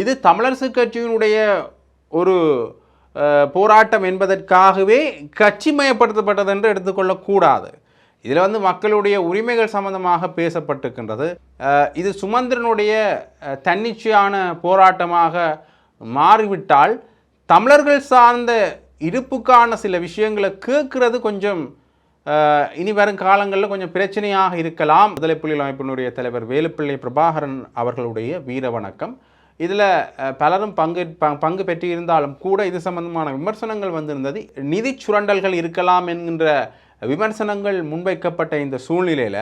இது தமிழரசு கட்சியினுடைய ஒரு போராட்டம் என்பதற்காகவே கட்சிமயப்படுத்தப்பட்டது என்று எடுத்துக்கொள்ளக்கூடாது. இதில் வந்து மக்களுடைய உரிமைகள் சம்பந்தமாக பேசப்பட்டிருக்கின்றது. இது சுமந்திரனுடைய தன்னிச்சையான போராட்டமாக மாறிவிட்டால் தமிழர்கள் சார்ந்த இருப்புக்கான சில விஷயங்களை கேட்கிறது கொஞ்சம் இனி வரும் காலங்களில் கொஞ்சம் பிரச்சனையாக இருக்கலாம். முதலை புலிகள் அமைப்பினுடைய தலைவர் வேலுப்பிள்ளை பிரபாகரன் அவர்களுடைய வீர வணக்கம். இதில் பலரும் பங்கு ப- பங்கு பெற்றிருந்தாலும் கூட இது சம்பந்தமான விமர்சனங்கள் வந்திருந்தது. நிதி சுரண்டல்கள் இருக்கலாம் என்கின்ற விமர்சனங்கள் முன்வைக்கப்பட்ட இந்த சூழ்நிலையில்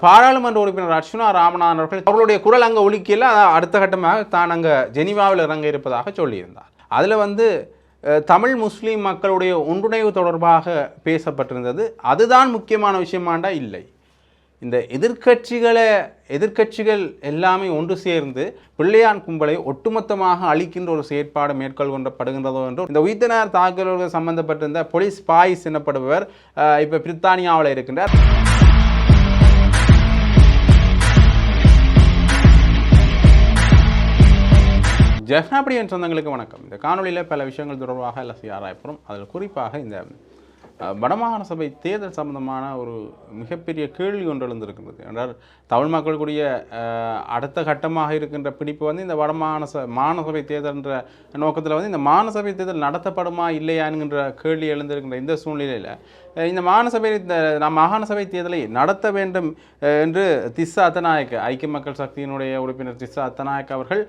பாராளுமன்ற உறுப்பினர் அர்ச்சுனா ராமநாதன் அவர்கள் அவர்களுடைய குரல் அங்கே ஒலிக்கையில் அடுத்த கட்டமாக தான் அங்கே ஜெனீவாவில் இறங்க இருப்பதாக சொல்லியிருந்தார். அதில் வந்து தமிழ் முஸ்லீம் மக்களுடைய ஒன்றுணைவு தொடர்பாக பேசப்பட்டிருந்தது. அதுதான் முக்கியமான விஷயமாண்டா இல்லை. இந்த எதிர்க்கட்சிகளை எதிர்க்கட்சிகள் எல்லாமே ஒன்று சேர்ந்து பிள்ளையான் கும்பலை ஒட்டுமொத்தமாக அழிக்கின்ற ஒரு செயற்பாடு மேற்கொள்ளப்படுகின்றதோ என்றும் இந்த உயிர்த்தனார் தாக்குதல்கள் சம்பந்தப்பட்டிருந்த போலீஸ் பாய்ஸ் எனப்படுபவர் இப்போ பிரித்தானியாவில் இருக்கின்றார். ஜெஃப்னாபடியன் சொந்தங்களுக்கு வணக்கம். இந்த காணொளியில் பல விஷயங்கள் தொடர்பாக எல்லாம் ஆராயப்படும். அதில் குறிப்பாக இந்த வடமாகாண சபை தேர்தல் சம்பந்தமான ஒரு மிகப்பெரிய கேள்வி ஒன்று எழுந்திருக்கின்றது. என்றால் தமிழ் மக்களுடைய அடுத்த கட்டமாக இருக்கின்ற பிடிப்பு வந்து இந்த வடமாகாண ச மாநசபை தேர்தல் என்ற நோக்கத்தில் வந்து இந்த மாநசபை தேர்தல் நடத்தப்படுமா இல்லையான்கின்ற கேள்வி எழுந்திருக்கின்ற இந்த சூழ்நிலையில் இந்த மாநசபை இந்த நம் மாகாண சபை தேர்தலை நடத்த வேண்டும் என்று திஸ்ஸா அத்தநாயக்க ஐக்கிய மக்கள் சக்தியினுடைய உறுப்பினர் திஸ்ஸா அத்தநாயக்க அவர்கள்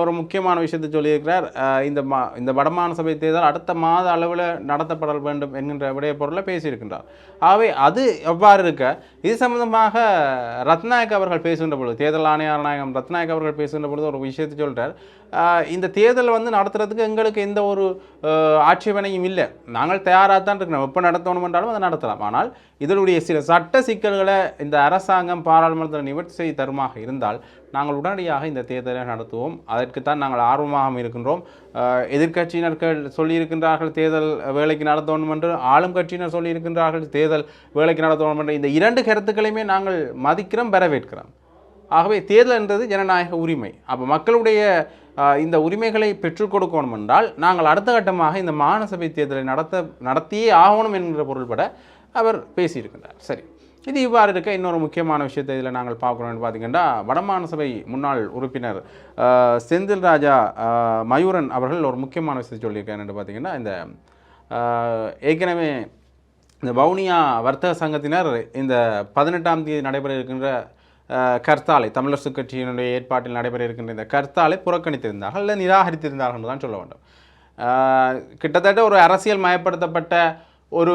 ஒரு முக்கியமான விஷயத்தை சொல்லியிருக்கிறார். இந்த மா இந்த வடமாகாண சபை தேர்தல் அடுத்த மாத அளவில் நடத்தப்பட வேண்டும் என்கின்ற விடைய பொருளை பேசியிருக்கின்றார். ஆகவே அது எவ்வாறு இருக்க? இது சம்பந்தமாக ரத்நாயக் அவர்கள் பேசுகின்ற பொழுது தேர்தல் ஆணையாளர் நாயகம் ரத்நாயக் அவர்கள் பேசுகின்ற பொழுது ஒரு விஷயத்தை சொல்கிறார் இந்த தேர்தல் வந்து நடத்துறதுக்கு எங்களுக்கு எந்த ஒரு ஆட்சேபனையும் இல்லை. நாங்கள் தயாராக தான் இருக்கிறோம். எப்போ நடத்தணும் என்றாலும் அதை நடத்தலாம். ஆனால் இதனுடைய சில சட்ட சிக்கல்களை இந்த அரசாங்கம் பாராளுமன்றத்தில் நிவர்த்தி செய்து தருமாக இருந்தால் நாங்கள் உடனடியாக இந்த தேர்தலை நடத்துவோம். அதற்குத்தான் நாங்கள் ஆர்வமாக இருக்கின்றோம். எதிர்கட்சியினர்கள் எதிர்க்கட்சியினர்கள் சொல்லியிருக்கின்றார்கள் தேர்தல் வேலைக்கு நடத்தணும் என்று ஆளும் கட்சியினர் சொல்லியிருக்கின்றார்கள் தேர்தல் வேலைக்கு நடத்தணும் என்று இந்த இரண்டு கருத்துக்களையுமே நாங்கள் மதிக்கிறோம் வரவேற்கிறோம். ஆகவே தேர்தல் என்றது ஜனநாயக உரிமை. அப்போ மக்களுடைய இந்த உரிமைகளை பெற்றுக் கொடுக்கணும் என்றால் நாங்கள் அடுத்த கட்டமாக இந்த மாநசபை தேர்தலை நடத்த நடத்தியே ஆகணும் என்கிற பொருள்பட அவர் பேசியிருக்கின்றார். சரி. இது இவ்வாறு இருக்க இன்னொரு முக்கியமான விஷயத்தை இதில் நாங்கள் பார்க்குறோம்னு பார்த்தீங்கன்னா வடமாநில சபை முன்னாள் உறுப்பினர் செந்தில் ராஜா மயூரன் அவர்கள் ஒரு முக்கியமான விஷயத்தை சொல்லியிருக்காருன்னு பார்த்தீங்கன்னா இந்த ஏற்கனவே இந்த வவுனியா வர்த்தக சங்கத்தினர் இந்த பதினெட்டாம் தேதி நடைபெற இருக்கின்ற கர்த்தாலை தமிழரசு கட்சியினுடைய ஏற்பாட்டில் நடைபெற இருக்கின்ற இந்த கர்த்தாலை புறக்கணித்திருந்தார்கள் இல்லை நிராகரித்திருந்தார்கள் என்று தான் சொல்ல வேண்டும். கிட்டத்தட்ட ஒரு அரசியல் மயப்படுத்தப்பட்ட ஒரு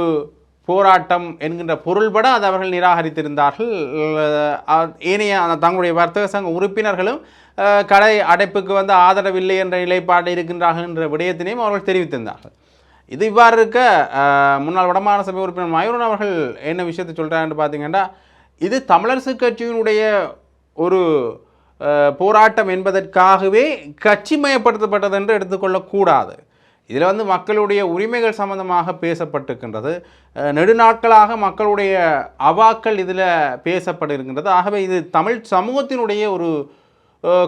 போராட்டம் என்கின்ற பொருள்பட அதை அவர்கள் நிராகரித்திருந்தார்கள். ஏனைய அந்த தங்களுடைய வர்த்தக சங்க உறுப்பினர்களும் கடை அடைப்புக்கு வந்து ஆதரவில்லை என்ற நிலைப்பாடு இருக்கின்றார்கள் என்ற விடயத்தினையும் அவர்கள் தெரிவித்திருந்தார்கள். இது இவ்வாறு இருக்க முன்னாள் வடமாகாண சபை உறுப்பினர் மயூரன் அவர்கள் என்ன விஷயத்தை சொல்கிறாருன்னு பார்த்தீங்கன்னா இது தமிழரசு கட்சியினுடைய ஒரு போராட்டம் என்பதற்காகவே கட்சிமயப்படுத்தப்பட்டது என்று எடுத்துக்கொள்ளக்கூடாது. இதில் வந்து மக்களுடைய உரிமைகள் சம்பந்தமாக பேசப்பட்டிருக்கின்றது. நெடுநாட்களாக மக்களுடைய அவாக்கள் இதில் பேசப்பட்டிருக்கின்றது. ஆகவே இது தமிழ் சமூகத்தினுடைய ஒரு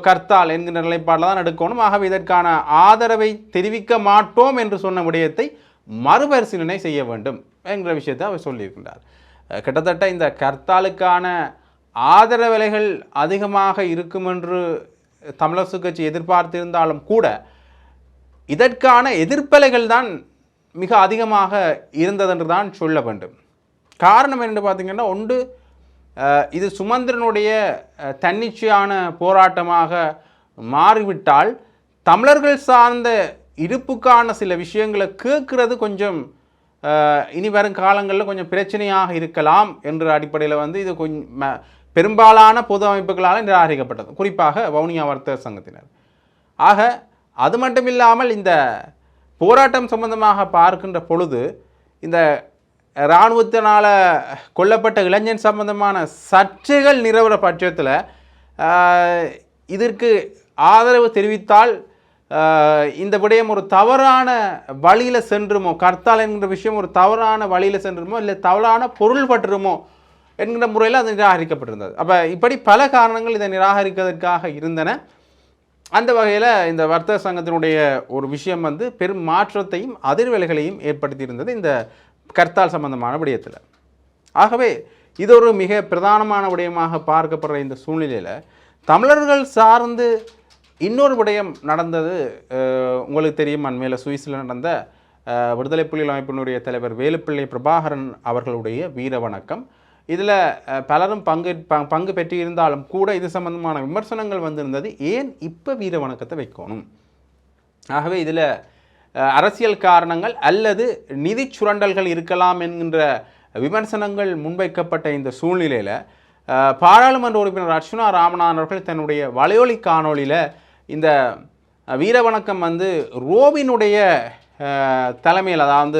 கர்த்தால் என்கின்ற நிலைப்பாடில் தான் எடுக்கணும். ஆகவே இதற்கான ஆதரவை தெரிவிக்க மாட்டோம் என்று சொன்ன விடயத்தை மறுபரிசீலனை செய்ய வேண்டும் என்கிற விஷயத்தை அவர் சொல்லியிருக்கின்றார். கிட்டத்தட்ட இந்த கர்த்தாலுக்கான ஆதரவலைகள் அதிகமாக இருக்கும் என்று தமிழரசு கட்சி எதிர்பார்த்திருந்தாலும் கூட இதற்கான எதிர்ப்பலைகள் தான் மிக அதிகமாக இருந்ததென்று தான் சொல்ல வேண்டும். காரணம் என்று பார்த்தீங்கன்னா ஒன்று இது சுமந்திரனுடைய தன்னிச்சையான போராட்டமாக மாறிவிட்டால் தமிழர்கள் சார்ந்த இருப்புக்கான சில விஷயங்களை கேட்குறது கொஞ்சம் இனி வரும் காலங்களில் கொஞ்சம் பிரச்சனையாக இருக்கலாம் என்ற அடிப்படையில் வந்து இது கொஞ்சம் பெரும்பாலான பொது அமைப்புகளால் நிராகரிக்கப்பட்டது குறிப்பாக வவுனியா வர்த்தக சங்கத்தினர். ஆக அது மட்டும் இல்லாமல் இந்த போராட்டம் சம்பந்தமாக பார்க்கின்ற பொழுது இந்த இராணுவத்தினால் கொல்லப்பட்ட இளைஞன் சம்பந்தமான சர்ச்சைகள் நிறவுற பட்சத்தில் இதற்கு ஆதரவு தெரிவித்தால் இந்த விடயம் ஒரு தவறான வழியில் சென்றுமோ கர்த்தால் என்கிற விஷயம் ஒரு தவறான வழியில் சென்றுமோ இல்லை தவறான பொருள் பற்றுமோ என்கிற முறையில் அது நிராகரிக்கப்பட்டிருந்தது. அப்போ இப்படி பல காரணங்கள் இதை நிராகரிக்கிறதுக்காக இருந்தன. அந்த வகையில் இந்த வர்த்தக சங்கத்தினுடைய ஒரு விஷயம் வந்து பெரும் மாற்றத்தையும் அதிர்வலைகளையும் ஏற்படுத்தியிருந்தது இந்த கர்த்தால் சம்பந்தமான விடயத்தில். ஆகவே இது ஒரு மிக பிரதானமான விடயமாக பார்க்கப்படுற இந்த சூழ்நிலையில் தமிழர்கள் சார்ந்து இன்னொரு விடயம் நடந்தது உங்களுக்கு தெரியும் அண்மையில் சுவிஸில் நடந்த விடுதலை புலிகள் அமைப்பினுடைய தலைவர் வேலுப்பிள்ளை பிரபாகரன் அவர்களுடைய வீர வணக்கம். இதில் பலரும் பங்கு ப- பங்கு பெற்றிருந்தாலும் கூட இது சம்பந்தமான விமர்சனங்கள் வந்திருந்தது. ஏன் இப்போ வீர வணக்கத்தை வைக்கணும்? ஆகவே இதில் அரசியல் காரணங்கள் அல்லது நிதி சுரண்டல்கள் இருக்கலாம் என்கின்ற விமர்சனங்கள் முன்வைக்கப்பட்ட இந்த சூழ்நிலையில் பாராளுமன்ற உறுப்பினர் அர்ச்சுனா ராமநாதன் அவர்கள் தன்னுடைய வலையொலி காணொலியில் இந்த வீரவணக்கம் வந்து ரோவினுடைய தலைமையில் அதாவது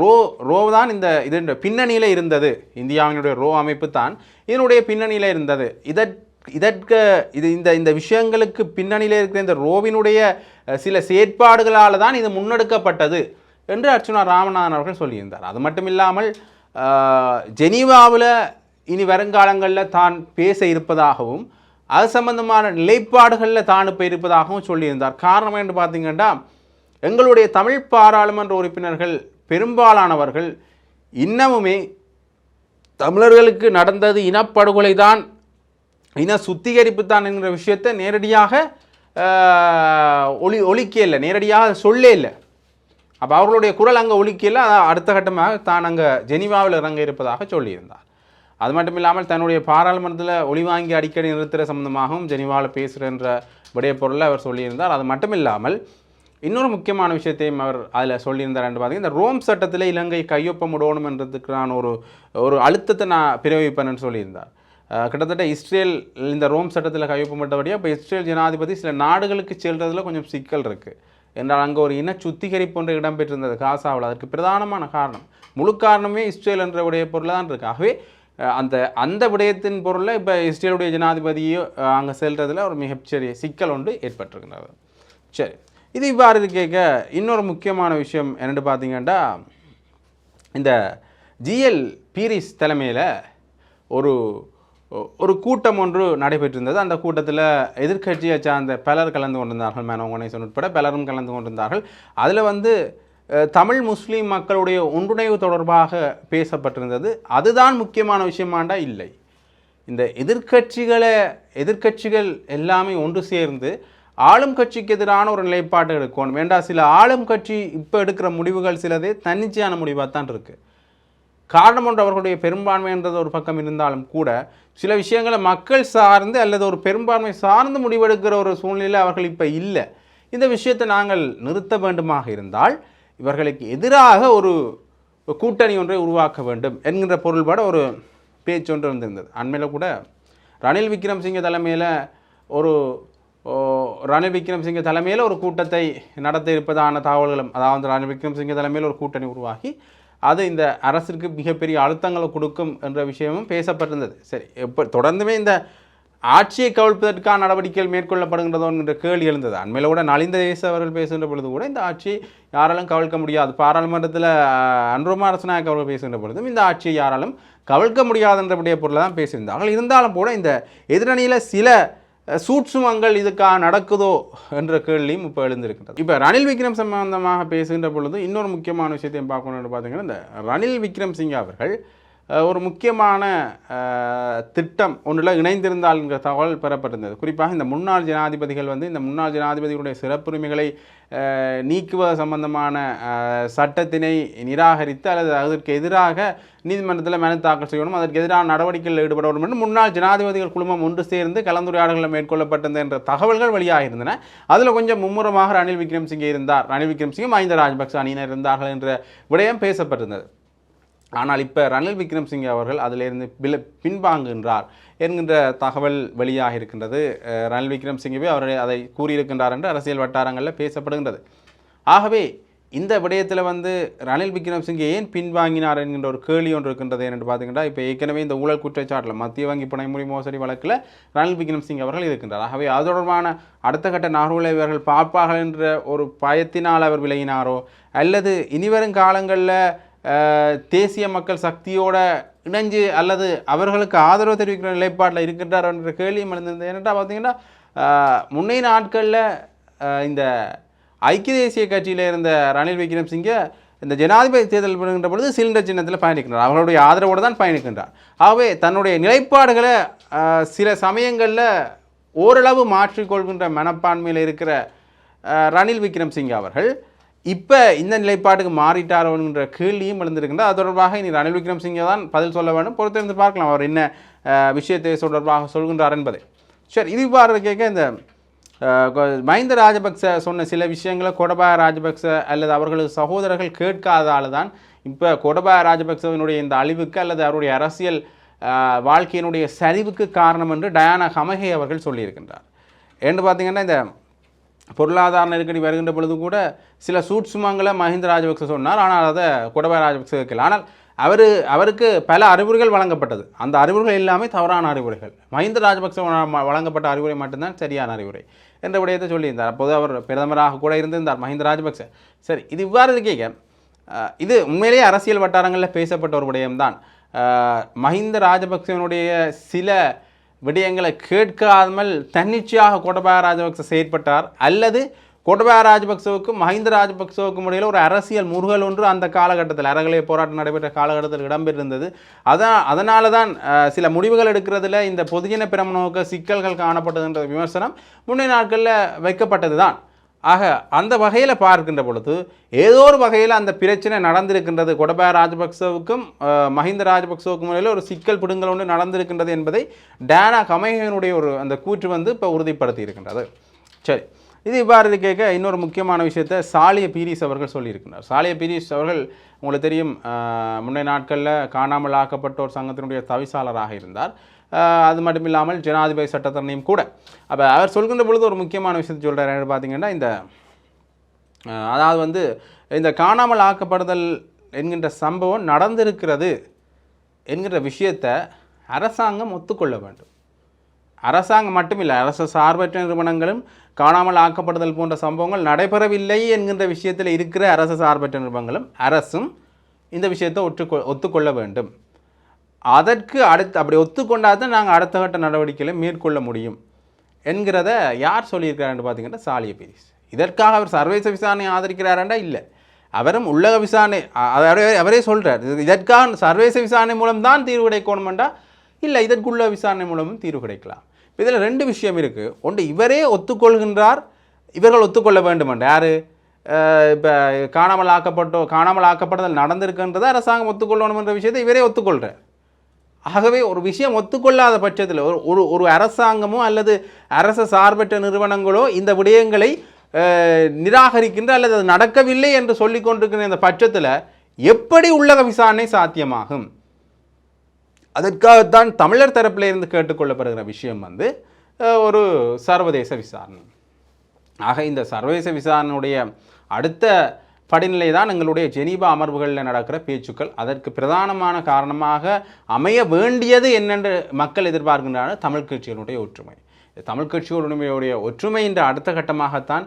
ரோ ரோ தான் இந்த இது பின்னணியில் இருந்தது. இந்தியாவினுடைய ரோ அமைப்பு தான் இதனுடைய பின்னணியில் இருந்தது. இதற்கு இதற்கு இது இந்த இந்த விஷயங்களுக்கு பின்னணியில் இருக்கிற இந்த ரோவினுடைய சில செயற்பாடுகளால் தான் இது முன்னெடுக்கப்பட்டது என்று அர்ச்சுனா ராமநாதன் அவர்கள் சொல்லியிருந்தார். அது மட்டும் இல்லாமல் ஜெனீவாவில் இனி வருங்காலங்களில் தான் பேச இருப்பதாகவும் அது சம்பந்தமான நிலைப்பாடுகளில் தான் இப்போ இருப்பதாகவும் சொல்லியிருந்தார். காரணம் என்று பார்த்தீங்கன்னா எங்களுடைய தமிழ் பாராளுமன்ற உறுப்பினர்கள் பெரும்பாலானவர்கள் இன்னமுமே தமிழர்களுக்கு நடந்தது இனப்படுகொலை தான் இன சுத்திகரிப்பு தான் என்கிற விஷயத்தை நேரடியாக ஒளி ஒளி இல்லை. நேரடியாக சொல்லே இல்லை. அப்போ அவர்களுடைய குரல் அங்கே ஒழிக்கல அதான் அடுத்த கட்டமாக தான் அங்கே ஜெனிவாவில் இறங்க இருப்பதாக சொல்லியிருந்தார். அது மட்டும் இல்லாமல் தன்னுடைய பாராளுமன்றத்தில் ஒளிவாங்கி அடிக்கடி நிறுத்துகிற சம்பந்தமாகவும் ஜெனிவாவில் பேசுகிறன்ற விடைய பொருளை அவர் சொல்லியிருந்தார். அது மட்டும் இல்லாமல் இன்னொரு முக்கியமான விஷயத்தையும் அவர் அதில் சொல்லியிருந்தார் என்று பார்த்தீங்கன்னா இந்த ரோம் சட்டத்தில் இலங்கை கையொப்பமிடணும் என்றதுக்கான ஒரு ஒரு அழுத்தத்தை நான் பிரயோகிப்பேன்னு சொல்லியிருந்தார். கிட்டத்தட்ட இஸ்ரேல் இந்த ரோம் சட்டத்தில் கையொப்பமிட்டபடியாக இப்போ இஸ்ரேல் ஜனாதிபதி சில நாடுகளுக்கு செல்றதுல கொஞ்சம் சிக்கல் இருக்குது என்றால் அங்கே ஒரு இன சுத்திகரிப்பு ஒன்று இடம்பெற்றிருந்தது காசாவில். அதற்கு பிரதானமான காரணம் முழு காரணமே இஸ்ரேல் என்ற உடைய பொருள் தான் இருக்கு. ஆகவே அந்த அந்த விடயத்தின் பொருளில் இப்போ இஸ்ரேலுடைய ஜனாதிபதியோ அங்கே செல்றதுல ஒரு மிகப்பெரிய சிக்கல் ஒன்று ஏற்பட்டிருக்கிறது சரி இது இவ்வாறு இருக்க இன்னொரு முக்கியமான விஷயம் என்னென்னு பார்த்தீங்கன்னா இந்த ஜிஎல் பீரிஸ் தலைமையில் ஒரு ஒரு கூட்டம் ஒன்று நடைபெற்றிருந்தது. அந்த கூட்டத்தில் எதிர்க்கட்சியை சார்ந்த பலர் கலந்து கொண்டிருந்தார்கள். மேனோ உட்பட பலரும் கலந்து கொண்டிருந்தார்கள். அதில் வந்து தமிழ் முஸ்லீம் மக்களுடைய ஒன்றுணைவு தொடர்பாக பேசப்பட்டிருந்தது. அதுதான் முக்கியமான விஷயமாண்டா? இல்லை. இந்த எதிர்க்கட்சிகளை எதிர்க்கட்சிகள் எல்லாமே ஒன்று சேர்ந்து ஆளும் கட்சிக்கு எதிரான ஒரு நிலைப்பாட்டை எடுக்கணும். வேண்டாம் சில ஆளும் கட்சி இப்போ எடுக்கிற முடிவுகள் சிலதே தன்னிச்சையான முடிவாக தான் இருக்குது காரணம் ஒன்று அவர்களுடைய பெரும்பான்மைன்றது ஒரு பக்கம் இருந்தாலும் கூட சில விஷயங்களை மக்கள் சார்ந்து அல்லது ஒரு பெரும்பான்மை சார்ந்து முடிவெடுக்கிற ஒரு சூழ்நிலை அவர்கள் இப்போ இல்லை. இந்த விஷயத்தை நாங்கள் நிறுத்த வேண்டுமாக இருந்தால் இவர்களுக்கு எதிராக ஒரு கூட்டணி ஒன்றை உருவாக்க வேண்டும் என்கின்ற பொருள்பட ஒரு பேச்சு ஒன்று வந்திருந்தது அண்மையில் கூட ரணில் விக்ரம்சிங்க தலைமையில் ஒரு ரணில் விக்ரம்சிங்க தலைமையில் ஒரு கூட்டத்தை நடத்த இருப்பதான தகவல்களும் அதாவது ரணில் விக்ரம்சிங்க தலைமையில் ஒரு கூட்டணி உருவாகி அது இந்த அரசிற்கு மிகப்பெரிய அழுத்தங்களை கொடுக்கும் என்ற விஷயமும் பேசப்பட்டிருந்தது. சரி எப்போ தொடர்ந்துமே இந்த ஆட்சியை கவிழ்ப்பதற்கான நடவடிக்கைகள் மேற்கொள்ளப்படுகின்றதோ என்ற கேள்வி எழுந்தது. அண்மையில் கூட நலிந்த தேச அவர்கள் பேசுகின்ற பொழுது கூட இந்த ஆட்சியை யாராலும் கவிழ்க்க முடியாது. பாராளுமன்றத்தில் அன்ருமா அரசநாயக் அவர்கள் பேசுகின்ற பொழுதும் இந்த ஆட்சியை யாராலும் கவிழ்க்க முடியாதுன்றபடிய பொருளை தான் பேசியிருந்தார்கள். இருந்தாலும் கூட இந்த எதிரணியில் சில சூட்சுமங்கள் இதுக்காக நடக்குதோ என்ற கேள்வியும் இப்போ எழுந்திருக்கின்றது. இப்போ ரணில் விக்ரம் சம்பந்தமாக பேசுகின்ற பொழுது இன்னொரு முக்கியமான விஷயத்தையும் பார்க்கணும்னு பார்த்தீங்கன்னா இந்த ரணில் விக்ரம் சிங் அவர்கள் ஒரு முக்கியமான திட்டம் ஒன்றில் இணைந்திருந்தால் என்ற தகவல் பெறப்பட்டிருந்தது. குறிப்பாக இந்த முன்னாள் ஜனாதிபதிகள் வந்து இந்த முன்னாள் ஜனாதிபதிகளுடைய சிறப்புரிமைகளை நீக்குவது சம்பந்தமான சட்டத்தினை நிராகரித்து அல்லது அதற்கு எதிராக நீதிமன்றத்தில் மனு தாக்கல் செய்யணும் அதற்கு எதிரான நடவடிக்கையில் ஈடுபட வேண்டும் என்று முன்னாள் ஜனாதிபதிகள் குழுமம் ஒன்று சேர்ந்து கலந்துரையாடல்கள் மேற்கொள்ளப்பட்டது என்ற தகவல்கள் வெளியாக இருந்தன அதில் கொஞ்சம் மும்முரமாக ரணில் விக்ரம்சிங்கே இருந்தார். ரணில் விக்ரம்சிங்கும் மஹிந்த ராஜபக்ச அணியினர் இருந்தார்கள் என்ற விடயம் பேசப்பட்டிருந்தது. ஆனால் இப்போ ரணில் விக்ரம்சிங்கே அவர்கள் அதிலிருந்து பில பின்வாங்குகின்றார் என்கின்ற தகவல் வெளியாக இருக்கின்றது. ரணில் விக்ரம்சிங்கவே அவர் அதை கூறியிருக்கின்றார் என்று அரசியல் வட்டாரங்களில் பேசப்படுகின்றது. ஆகவே இந்த விடயத்தில் வந்து ரணில் விக்ரம்சிங்கே ஏன் பின்வாங்கினார் என்கின்ற ஒரு கேள்வி ஒன்று இருக்கின்றது. என்று பார்த்தீங்கன்னா இப்போ ஏற்கனவே இந்த ஊழல் குற்றச்சாட்டில் மத்திய வங்கி பணமுறை மோசடி வழக்கில் ரணில் விக்ரம்சிங் அவர்கள் இருக்கின்றார். ஆகவே அது தொடர்பான அடுத்த கட்ட நகர்வுகளை இவர்கள் பார்ப்பார்கள் என்ற ஒரு பயத்தினால் அவர் விலகினாரோ அல்லது இனிவரும் காலங்களில் தேசிய மக்கள் சக்தியோட இணைஞ்சு அல்லது அவர்களுக்கு ஆதரவு தெரிவிக்கிற நிலைப்பாட்டில் இருக்கின்றார் என்ற கேள்வியும் எழுந்திருந்தது. ஏனென்றால் பார்த்தீங்கன்னா முன்னைய நாட்களில் இந்த ஐக்கிய தேசிய கட்சியில் இருந்த ரணில் விக்ரம்சிங்கே இந்த ஜனாதிபதி தேர்தல் வருகின்ற பொழுது சிலிண்டர் சின்னத்தில் பயணிக்கின்றார். அவர்களுடைய ஆதரவோடு தான் பயணிக்கின்றார். ஆகவே தன்னுடைய நிலைப்பாடுகளை சில சமயங்களில் ஓரளவு மாற்றிக்கொள்கின்ற மனப்பான்மையில் இருக்கிற ரணில் விக்ரம்சிங் அவர்கள் இப்போ இந்த நிலைப்பாட்டுக்கு மாறிட்டாரோன்ற கேள்வியும் எழுந்திருக்கின்றது அது தொடர்பாக இனி ரணில் விக்ரம்சிங்கை தான் பதில் சொல்ல வேண்டும். பொறுத்திருந்து பார்க்கலாம் அவர் என்ன விஷயத்தை தொடர்பாக சொல்கின்றார் என்பதை. சரி இது இவ்வாறு கேட்க இந்த மஹிந்த ராஜபக்ச சொன்ன சில விஷயங்களை கொடபாய ராஜபக்ச அல்லது அவர்களது சகோதரர்கள் கேட்காததால் தான் இப்போ கொடபாய ராஜபக்சவினுடைய இந்த அழிவுக்கு அல்லது அவருடைய அரசியல் வாழ்க்கையினுடைய சரிவுக்கு காரணம் என்று டயானா ஹமகே அவர்கள் சொல்லியிருக்கின்றார். என்று பார்த்தீங்கன்னா இந்த பொருளாதார நெருக்கடி வருகின்ற பொழுது கூட சில சூட்சுமங்களை மஹிந்த ராஜபக்ச சொன்னார். ஆனால் அதை கொடபாய ராஜபக்ச கேட்கல. ஆனால் அவர் அவருக்கு பல அறிவுரைகள் வழங்கப்பட்டது. அந்த அறிவுரைகள் எல்லாமே தவறான அறிவுரைகள். மஹிந்த ராஜபக்ச வழங்கப்பட்ட அறிவுரை மட்டும்தான் சரியான அறிவுரை என்ற விடயத்தை சொல்லியிருந்தார். அப்போது அவர் பிரதமராக கூட இருந்திருந்தார் மஹிந்த ராஜபக்ச. சரி இது இவ்வாறு இருக்கீங்க இது உண்மையிலேயே அரசியல் வட்டாரங்களில் பேசப்பட்ட ஒரு விடயம்தான். மஹிந்த ராஜபக்சவனுடைய சில விடயங்களை கேட்காமல் தன்னிச்சையாக கோட்டபாய ராஜபக்ச செயற்பட்டார். அல்லது கோட்டபாய ராஜபக்சவுக்கும் மஹிந்த ராஜபக்சவுக்கும் இடையில் ஒரு அரசியல் முருகல் ஒன்று அந்த காலகட்டத்தில் அறகலைய போராட்டம் நடைபெற்ற காலகட்டத்தில் இடம்பெற்றிருந்தது. அதான் அதனால தான் சில முடிவுகள் எடுக்கிறதுல இந்த பொதுஜன பிரமணோக்க சிக்கல்கள் காணப்பட்டதுன்ற விமர்சனம் முன்னே நாட்களில் வைக்கப்பட்டது தான் ஆக அந்த வகையில் பார்க்கின்ற பொழுது ஏதோ ஒரு வகையில் அந்த பிரச்சனை நடந்திருக்கின்றது. கொடபாய ராஜபக்சவுக்கும் மஹிந்த ராஜபக்சவுக்கும் இடையில் ஒரு சிக்கல் பிடுங்கல் ஒன்று நடந்திருக்கின்றது என்பதை டேனா கமையனுடைய ஒரு அந்த கூற்று வந்து இப்போ உறுதிப்படுத்தி இருக்கின்றது சரி. இது இவ்வாறு கேட்க இன்னொரு முக்கியமான விஷயத்தை சாலிய பீரிஸ் அவர்கள் சொல்லியிருக்கிறார். சாலிய பீரிஸ் அவர்கள் உங்களுக்கு தெரியும் முன்னே முன்னைய நாட்களில் காணாமல் ஆக்கப்பட்டோர் சங்கத்தினுடைய தவிசாளராக இருந்தார். அது மட்டும் இல்லாமல் ஜனாதிபதி சட்டத்தரணையும் கூட. அப்போ அவர் சொல்கின்ற பொழுது ஒரு முக்கியமான விஷயத்தை சொல்கிறார் என்ன பார்த்தீங்கன்னா இந்த அதாவது வந்து இந்த காணாமல் ஆக்கப்படுதல் என்கின்ற சம்பவம் நடந்திருக்கிறது என்கின்ற விஷயத்தை அரசாங்கம் ஒத்துக்கொள்ள வேண்டும். அரசாங்கம் மட்டுமில்லை அரசு சார்பற்ற நிறுவனங்களும் காணாமல் ஆக்கப்படுதல் போன்ற சம்பவங்கள் நடைபெறவில்லை என்கின்ற விஷயத்தில் இருக்கிற அரசு சார்பற்ற நிறுவனங்களும் அரசும் இந்த விஷயத்தை ஒற்றுக்கொ ஒத்துக்கொள்ள வேண்டும். அதற்கு அடுத்து அப்படி ஒத்துக்கொண்டால் தான் நாங்கள் அடுத்த கட்ட நடவடிக்கைகளை மேற்கொள்ள முடியும் என்கிறத யார் சொல்லியிருக்கிறாருன்னு பார்த்தீங்கன்னா சாலிய பீரிஸ். இதற்காக அவர் சர்வதேச விசாரணையை ஆதரிக்கிறாரண்டா இல்லை. அவரும் உள்ளக விசாரணை அவரே அவரே சொல்கிறார் இதற்காக சர்வதேச விசாரணை மூலம் தான் தீர்வு கிடைக்கணுமெண்டா இல்லை இதற்குள்ள விசாரணை மூலமும் தீர்வு கிடைக்கலாம். இதில் ரெண்டு விஷயம் இருக்குது ஒன்று இவரே ஒத்துக்கொள்கின்றார். இவர்கள் ஒத்துக்கொள்ள வேண்டும் யார்? இப்போ காணாமல் ஆக்கப்பட்டோ காணாமல் ஆக்கப்பட்டதில் நடந்திருக்குன்றதை அரசாங்கம் ஒத்துக்கொள்ளணும் என்ற விஷயத்தை இவரே ஒத்துக்கொள்கிறார் ஆகவே ஒரு விஷயம் ஒத்துக்கொள்ளாத பட்சத்தில் ஒரு ஒரு ஒரு அரசாங்கமோ அல்லது அரச சார்பற்ற நிறுவனங்களோ இந்த விடயங்களை நிராகரிக்கின்ற அல்லது அது நடக்கவில்லை என்று சொல்லிக் கொண்டிருக்கிற இந்த பட்சத்தில் எப்படி உள்ளக விசாரணை சாத்தியமாகும்? அதற்காகத்தான் தமிழர் தரப்பில் இருந்து கேட்டுக்கொள்ளப்படுகிற விஷயம் வந்து ஒரு சர்வதேச விசாரணை. ஆக இந்த சர்வதேச விசாரணையுடைய அடுத்த படிநிலை தான் எங்களுடைய ஜெனீவா அமர்வுகளில் நடக்கிற பேச்சுக்கள். அதற்கு பிரதானமான காரணமாக அமைய வேண்டியது என்னென்று மக்கள் எதிர்பார்க்கின்றன தமிழ் கட்சிகளுடைய ஒற்றுமை. தமிழ் கட்சிகளுடைய ஒற்றுமை என்ற அடுத்த கட்டமாகத்தான்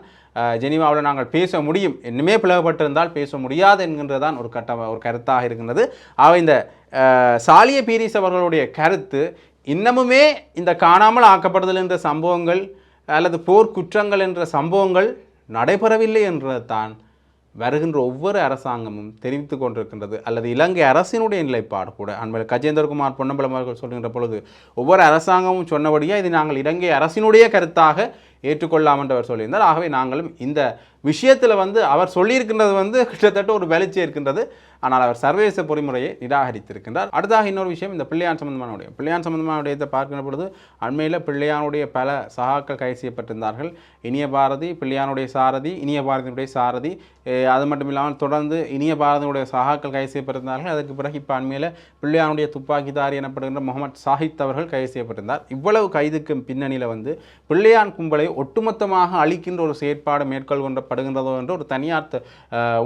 ஜெனீவாவில் நாங்கள் பேச முடியும். இன்னுமே பிளவுபட்டிருந்தால் பேச முடியாது என்கின்றதான் ஒரு கட்ட ஒரு கருத்தாக இருக்கின்றது. ஆக இந்த சாலிய பீரிஸ் அவர்களுடைய கருத்து இன்னமுமே இந்த காணாமல் ஆக்கப்படுதல் என்ற சம்பவங்கள் அல்லது போர் குற்றங்கள் என்ற சம்பவங்கள் நடைபெறவில்லை என்றதான் வருகின்ற ஒவ்வொரு அரசாங்கமும் தெரிவித்து கொண்டிருக்கின்றது. அல்லது இலங்கை அரசினுடைய நிலைப்பாடு கூட. அண்மையில் கஜேந்திரகுமார் பொன்னம்பலம் அவர்கள் சொல்கின்ற பொழுது ஒவ்வொரு அரசாங்கமும் சொன்னபடியே இது நாங்கள் இலங்கை அரசினுடைய கருத்தாக ஏற்றுக்கொள்ளலாம் என்று அவர் சொல்லியிருந்தார். ஆகவே நாங்களும் இந்த விஷயத்தில் வந்து அவர் சொல்லியிருக்கின்றது வந்து கிட்டத்தட்ட ஒரு வெளிச்சே இருக்கின்றது. ஆனால் அவர் சர்வதேச பொறிமுறையை நிராகரித்திருக்கின்றார். அடுத்தாக இன்னொரு விஷயம் இந்த பிள்ளையான் சம்பந்தமான பிள்ளையான் சம்பந்தமான விடயத்தை பார்க்கின்ற பொழுது அண்மையில் பிள்ளையானுடைய பல சகாக்கள் கைது செய்யப்பட்டிருந்தார்கள். இனிய பாரதி பிள்ளையானுடைய சாரதி இனிய பாரதியினுடைய சாரதி அது மட்டும் இல்லாமல் தொடர்ந்து இனிய பாரதியுடைய சகாக்கள் கைது செய்யப்பட்டிருந்தார்கள். அதற்கு பிறகு இப்போ அண்மையில் பிள்ளையானுடைய துப்பாக்கிதாரி எனப்படுகின்ற முகமது சாஹித் அவர்கள் கைது செய்யப்பட்டிருந்தார். இவ்வளவு கைதுக்கு பின்னணியில் வந்து பிள்ளையான் கும்பலை ஒட்டுமொத்தமாக அழிக்கின்ற ஒரு செயற்பாடு மேற்கொள்கின்றப்படுகின்றதோ என்று ஒரு தனியார்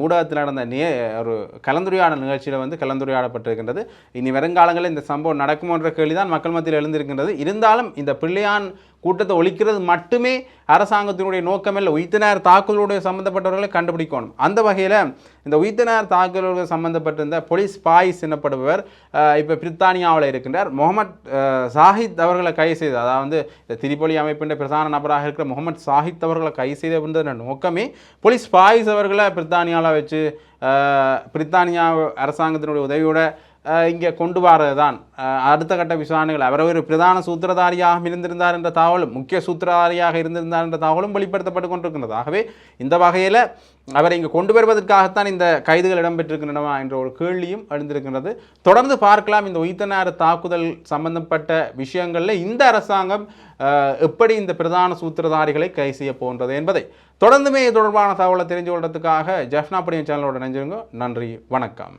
ஊடகத்தில் நடந்த நே ஒரு கலந்துரையாடல் நிகழ்ச்சியில் வந்து கலந்துரையாடப்பட்டிருக்கின்றது. இனி வருங்காலங்களில் இந்த சம்பவம் நடக்குமோன்ற கேள்விதான் மக்கள் மத்தியில் எழுந்திருக்கின்றது. இருந்தாலும் இந்த பிள்ளையான் கூட்டத்தை ஒழிக்கிறது மட்டுமே அரசாங்கத்தினுடைய நோக்கமல்ல உயிர்த்தினார் தாக்குதலுடைய சம்பந்தப்பட்டவர்களை கண்டுபிடிக்கணும். அந்த வகையில் இந்த உயிர்த்தினார் தாக்குதல்கள் சம்பந்தப்பட்டிருந்த போலீஸ் பாயிஸ் எனப்படுபவர் இப்போ பிரித்தானியாவில் இருக்கின்றார். முகமது சாஹித் அவர்களை கைது செய்தது. அதாவது இந்த திரிபொலி அமைப்பின் பிரதான நபராக இருக்கிற முகமது சாஹித் அவர்களை கைது செய்த நோக்கமே போலீஸ் பாயிஸ் அவர்களை பிரித்தானியாவில் வச்சு பிரித்தானியா அரசாங்கத்தினுடைய உதவியோட இங்கே கொண்டு வரது தான் அடுத்த கட்ட விசாரணைகள். அவர் ஒரு பிரதான சூத்திரதாரியாக இருந்திருந்தார் என்ற தகவலும் முக்கிய சூத்திரதாரியாக இருந்திருந்தார் என்ற தகவலும் வெளிப்படுத்தப்பட்டு கொண்டிருக்கின்றது. ஆகவே இந்த வகையில் அவரை இங்கே கொண்டு வருவதற்காகத்தான் இந்த கைதுகள் இடம்பெற்றிருக்கின்றனவா என்ற ஒரு கேள்வியும் எழுந்திருக்கின்றது. தொடர்ந்து பார்க்கலாம் இந்த உயிர்த்தனார் தாக்குதல் சம்பந்தப்பட்ட விஷயங்களில் இந்த அரசாங்கம் எப்படி இந்த பிரதான சூத்திரதாரிகளை கை செய்ய போன்றது என்பதை. தொடர்ந்துமே இது தொடர்பான தகவலை தெரிஞ்சு கொள்றதுக்காக ஜெஃப்னா படியும் சேனலோட நினைஞ்சிருங்க நன்றி வணக்கம்.